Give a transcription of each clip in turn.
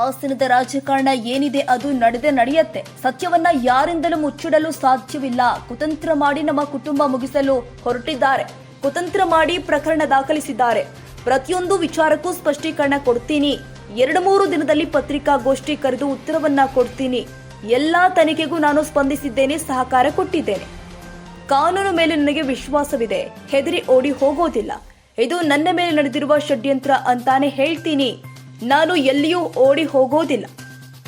ಹಾಸನದ ರಾಜಕಾರಣ ಏನಿದೆ ಅದು ನಡೆದೇ ನಡೆಯುತ್ತೆ. ಸತ್ಯವನ್ನ ಯಾರಿಂದಲೂ ಮುಚ್ಚಿಡಲು ಸಾಧ್ಯವಿಲ್ಲ. ಕುತಂತ್ರ ಮಾಡಿ ನಮ್ಮ ಕುಟುಂಬ ಮುಗಿಸಲು ಹೊರಟಿದ್ದಾರೆ. ಕುತಂತ್ರ ಮಾಡಿ ಪ್ರಕರಣ ದಾಖಲಿಸಿದ್ದಾರೆ. ಪ್ರತಿಯೊಂದು ವಿಚಾರಕ್ಕೂ ಸ್ಪಷ್ಟೀಕರಣ ಕೊಡ್ತೀನಿ. ಎರಡು ಮೂರು ದಿನದಲ್ಲಿ ಪತ್ರಿಕಾಗೋಷ್ಠಿ ಕರೆದು ಉತ್ತರವನ್ನ ಕೊಡ್ತೀನಿ. ಎಲ್ಲಾ ತನಿಖೆಗೂ ನಾನು ಸ್ಪಂದಿಸಿದ್ದೇನೆ, ಸಹಕಾರ ಕೊಟ್ಟಿದ್ದೇನೆ. ಕಾನೂನು ಮೇಲೆ ನನಗೆ ವಿಶ್ವಾಸವಿದೆ. ಹೆದರಿ ಓಡಿ ಹೋಗೋದಿಲ್ಲ. ಇದು ನನ್ನ ಮೇಲೆ ನಡೆದಿರುವ ಷಡ್ಯಂತ್ರ ಅಂತಾನೆ ಹೇಳ್ತೀನಿ. ನಾನು ಎಲ್ಲಿಯೂ ಓಡಿ ಹೋಗೋದಿಲ್ಲ.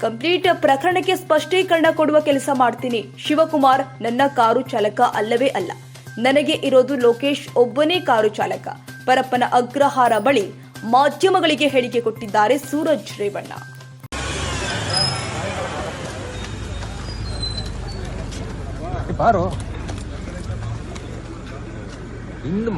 ಕಂಪ್ಲೀಟ್ ಪ್ರಕರಣಕ್ಕೆ ಸ್ಪಷ್ಟೀಕರಣ ಕೊಡುವ ಕೆಲಸ ಮಾಡ್ತೀನಿ. ಶಿವಕುಮಾರ್ ನನ್ನ ಕಾರು ಚಾಲಕ ಅಲ್ಲವೇ ಅಲ್ಲ. ನನಗೆ ಇರೋದು ಲೋಕೇಶ್ ಒಬ್ಬನೇ ಕಾರು ಚಾಲಕ. ಪರಪ್ಪನ ಅಗ್ರಹಾರ ಬಳಿ ಮಾಧ್ಯಮಗಳಿಗೆ ಹೇಳಿಕೆ ಕೊಟ್ಟಿದ್ದಾರೆ ಸೂರಜ್ ರೇವಣ್ಣ. ಬಾರೋ. ಹಿಂದ್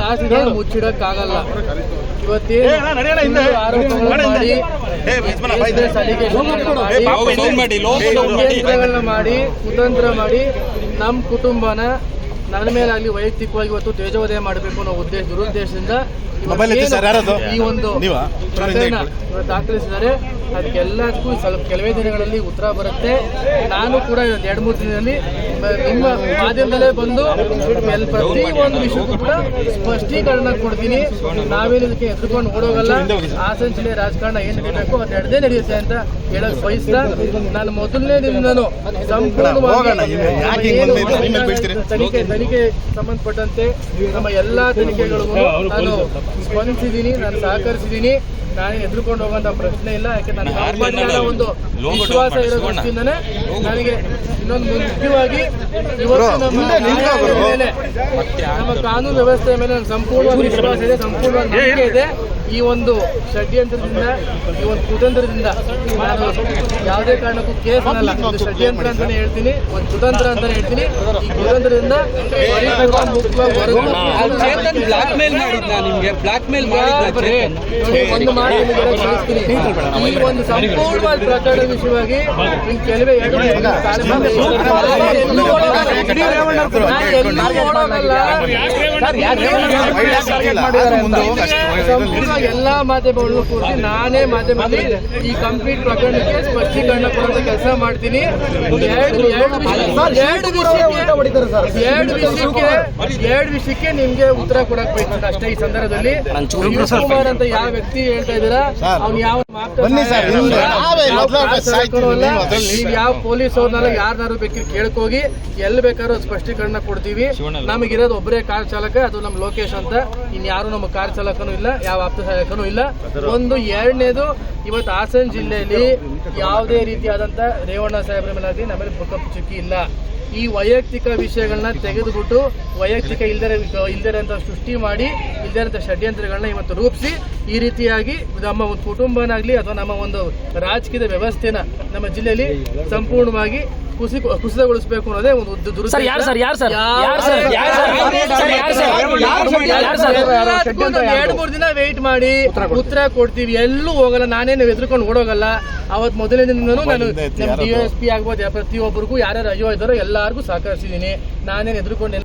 ದಾಸಿಗಳ ಮುಚ್ಚಿಡಕ್ಕಾಗಲ್ಲ. ಇವತ್ತೇನು ಮಾಡಿ ಕುತಂತ್ರ ಮಾಡಿ ನಮ್ಮ ಕುಟುಂಬನ ನನ್ನ ಮೇಲಾಗಲಿ ವೈಯಕ್ತಿಕವಾಗಿ ಇವತ್ತು ತೇಜೋದಯ ಮಾಡಬೇಕು ಅನ್ನೋ ಉದ್ದೇಶ ದುರುದ್ದೇಶದಿಂದ ಈ ಒಂದು? ಪ್ರಕರಣ ದಾಖಲಿಸಿದ್ದಾರೆ. ಅದಕ್ಕೆಲ್ಲದಕ್ಕೂ ಸ್ವಲ್ಪ ಕೆಲವೇ ದಿನಗಳಲ್ಲಿ ಉತ್ತರ ಬರುತ್ತೆ. ನಾನು ಕೂಡ ಎರಡು ಮೂರು ದಿನದಲ್ಲಿ ನಿಮ್ಮ ಮಾಧ್ಯಮದಲ್ಲೇ ಬಂದು ಪ್ರತಿ ಒಂದು ವಿಷಯಕ್ಕೂ ಕೂಡ ಸ್ಪಷ್ಟೀಕರಣ ಕೊಡ್ತೀನಿ. ನಾವೇನು ಇದಕ್ಕೆ ಹೆದ್ರ್ಕೊಂಡು ಓಡೋಗಲ್ಲ. ಹಾಸನ ಜಿಲ್ಲೆ ರಾಜಕಾರಣ ಏನು ನಡೀಬೇಕು ಅದು ನಡೆದೇ ನಡೆಯುತ್ತೆ ಅಂತ ಹೇಳಕ್ ಬಯಸ್ತಾ ನಾನು ಮೊದಲನೇ ದಿನ ಹೋಗೋಣ, ಸಂಪೂರ್ಣವಾಗಿ? ತನಿಖೆ ತನಿಖೆ ಸಂಬಂಧಪಟ್ಟಂತೆ ನಮ್ಮ ಎಲ್ಲಾ ತನಿಖೆಗಳಿಗೂ ನಾನು ಸ್ಪಂದಿಸಿದ್ದೀನಿ ನಾನು ಸಹಕರಿಸಿದ್ದೀನಿ. ನಾನೇ ಎದುರ್ಕೊಂಡು ಹೋಗುವಂತ ಪ್ರಶ್ನೆ ಇಲ್ಲ. ಯಾಕೆ ನನ್ನ ಒಂದು ವಿಶ್ವಾಸ ಇರೋ ದೃಷ್ಟಿಯಿಂದನೇ ನನಗೆ ಇನ್ನೊಂದು ಮುಖ್ಯವಾಗಿ ನಮ್ಮ ಕಾನೂನು ವ್ಯವಸ್ಥೆಯ ಮೇಲೆ ನನ್ನ ಸಂಪೂರ್ಣ ವಿಶ್ವಾಸ ಇದೆ ಸಂಪೂರ್ಣ ನಂಬಿಕೆ ಇದೆ ಈ ಒಂದು ಷಡ್ಯಂತ್ರದಿಂದ ಈ ಒಂದು ಕುತಂತ್ರದಿಂದ ನಾನು ಯಾವುದೇ ಕಾರಣಕ್ಕೂ ಕೇಸ್ ಅಲ್ಲ ಒಂದು ಷಡ್ಯಂತ್ರ ಅಂತಾನೆ ಹೇಳ್ತೀನಿ ಒಂದು ಕುತಂತ್ರ ಅಂತಾನೆ ಹೇಳ್ತೀನಿ ಈ ಕುತಂತ್ರದಿಂದ ಬ್ಲಾಕ್ ಮೇಲ್ ಮಾಡಿದ್ನ ನಿಮ್ಗೆ ಬ್ಲಾಕ್ ಮೇಲ್ ಒಂದು ಮಾಡಿ ಈ ಒಂದು ಸಂಪೂರ್ಣವಾದ ಪ್ರಕರಣ ವಿಷಯವಾಗಿ ಕೆಲವೇ ಎರಡು ಎಲ್ಲೂ ಮಾಧ್ಯಮಗಳನ್ನು ಕೂರಿಸಿ ನಾನೇ ಮಾಧ್ಯಮದಲ್ಲಿ ಈ ಕಂಪ್ಲೀಟ್ ಪ್ರಕರಣಕ್ಕೆ ಸ್ಪಷ್ಟೀಕರಣ ಕೊಡುವಂತ ಕೆಲಸ ಮಾಡ್ತೀನಿ. ಎರಡು ಎರಡು ವಿಷಯ- ಎರಡು ವಿಷಯಕ್ಕೆ ಎರಡು ವಿಷಯಕ್ಕೆ ಎರಡು ವಿಷಯಕ್ಕೆ ನಿಮ್ಗೆ ಉತ್ತರ ಕೊಡಕ್ ಬಯಸ್ತೀನಿ ಅಷ್ಟೇ ಈ ಸಂದರ್ಭದಲ್ಲಿ. ಕುಮಾರ್ ಅಂತ ಯಾವ ವ್ಯಕ್ತಿ ಹೇಳ್ತಾ ಇದ್ದೀರಾ? ಅವ್ನು ಯಾವ ಮಾತಾಡ್ತಾ ಬನ್ನಿ ಸರ್, ನಾವೇ ಯಾವ ನೀವು ಪೊಲೀಸ್ ಅವ್ರನ್ನೆಲ್ಲ ಯಾರನ್ನಾರು ಬೇಕಿದ್ರೆ ಕೇಳ್ಕೋಗಿ ಎಲ್ಲಿ ಬೇಕಾದ್ರೂ ಸ್ಪಷ್ಟೀಕರಣ ಕೊಡ್ತೀವಿ. ನಮಗಿರೋದು ಒಬ್ಬರೇ ಕಾರ್ ಚಾಲಕ ಅದು ನಮ್ಮ ಲೋಕೇಶ್ ಅಂತ. ಇನ್ಯಾರು ನಮ್ಮ ಕಾರ್ ಚಾಲಕನೂ ಇಲ್ಲ ಯಾವ ಆಪ್ತ ಸಹಾಯಕನೂ ಇಲ್ಲ. ಒಂದು ಎರಡನೇದು ಇವತ್ತು ಹಾಸನ ಜಿಲ್ಲೆಯಲ್ಲಿ ಯಾವುದೇ ರೀತಿಯಾದಂಥ ರೇವಣ್ಣ ಸಾಹೇಬ್ರ ಮೇಲಾಗಲಿ ನಮ್ಮಲ್ಲಿ ಬುಕ್ಕಪ್ ಚುಕ್ಕಿ ಇಲ್ಲ. ಈ ವೈಯಕ್ತಿಕ ವಿಷಯಗಳನ್ನ ತೆಗೆದುಬಿಟ್ಟು ವೈಯಕ್ತಿಕ ಇಲ್ದೇ ಇಲ್ದೇ ಅಂತ ಸೃಷ್ಟಿ ಮಾಡಿ ಇಲ್ದೇ ಅಂತ ಷಡ್ಯಂತ್ರಗಳನ್ನ ಇವತ್ತು ರೂಪಿಸಿ ಈ ರೀತಿಯಾಗಿ ನಮ್ಮ ಒಂದು ಕುಟುಂಬನಾಗಲಿ ಅಥವಾ ನಮ್ಮ ಒಂದು ರಾಜಕೀಯದ ವ್ಯವಸ್ಥೆನ ನಮ್ಮ ಜಿಲ್ಲೆಯಲ್ಲಿ ಸಂಪೂರ್ಣವಾಗಿ ಕುಸಿ ಕುಸಿತಗೊಳಿಸಬೇಕು ಅನ್ನೋದೇ ಒಂದು ಉದ್ದ ಸರ್, ಯಾರು ಸರ್? ಯಾರು ಸರ್? ಯಾವ- ಸರ್? ಯಾರು ಸರ್? ಸರ್, ಯಾರು ಸರ್? ಯಾರು ಸರ್? ಯಾರು ಸರ್? ಎಲ್ಲದಕ್ಕೂ ಒಂದು ಎರಡು ಮೂರು ದಿನ ವೇಟ್ ಮಾಡಿ ಉತ್ತರ ಕೊಡ್ತೀವಿ ಎಲ್ಲೂ ಹೋಗಲ್ಲ ನಾನೇನು ಎದ್ರುಕೊಂಡು ಓಡೋಗಲ್ಲ ಅವತ್ ಮೊದಲನೇ ದಿನನೂ ನಾನು ಡಿ ಎಸ್ ಪಿ ಆಗ್ಬೋದು ಪ್ರತಿಯೊಬ್ಬರಿಗೂ ಯಾರ್ಯಾರು ಅಯ್ಯೋ ಇದ್ದಾರೋ ಎಲ್ಲರಿಗೂ ಸಹಕರಿಸಿದ್ದೀನಿ ನಾನೇನು ಎದ್ರುಕೊಂಡು